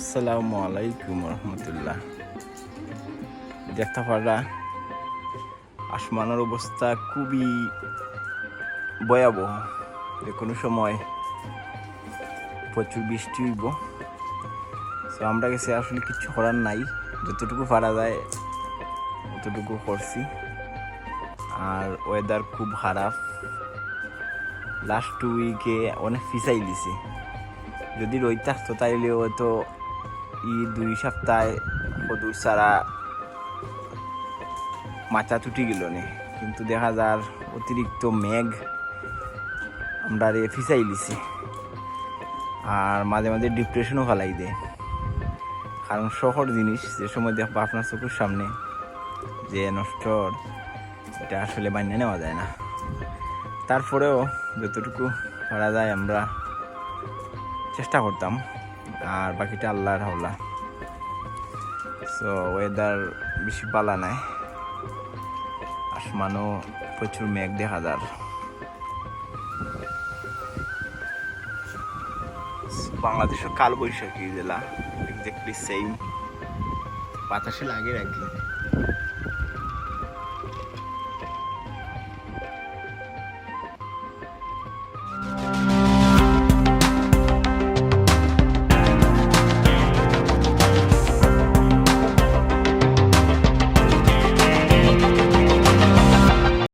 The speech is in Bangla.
আসসালামু আলাইকুম রহমতুল্লাহ। দেখতে পারা আসমানের অবস্থা খুবই ভয়াবহ। যে কোনো সময় প্রচুর বৃষ্টি হইব। তো আমরা গেছে, আসলে কিছু করার নাই। যতটুকু পারা যায়, ততটুকু করছি। আর ওয়েদার খুব খারাপ। লাস্ট উইকে অনেক ফিসাই দিছে। যদি রই থাকতো তাইলে হয়তো ই দুই সপ্তাহে কদুর ছাড়া মাথা টুটি গেল নে। কিন্তু দেখা যার অতিরিক্ত মেঘ আমরা রে ফিসাই লিছি। আর মাঝে মাঝে ডিপ্রেশনও ফেলাই দেয়। কারণ শহর জিনিস যে সময় দেখব আপনার চোখের সামনে যে নষ্ট, এটা আসলে মানিয়ে নেওয়া যায় না। তারপরেও যতটুকু করা যায় আমরা চেষ্টা করতাম। আর বাকিটা আল্লাহর হাওলা। সো ওয়েদার বেশি পালা নাই। আসমানও প্রচুর মেঘ দেখা যার। বাংলাদেশের কালবৈশাখী জেলা এক্স্যাক্টলি সেম বাতাসে লাগে আর কি।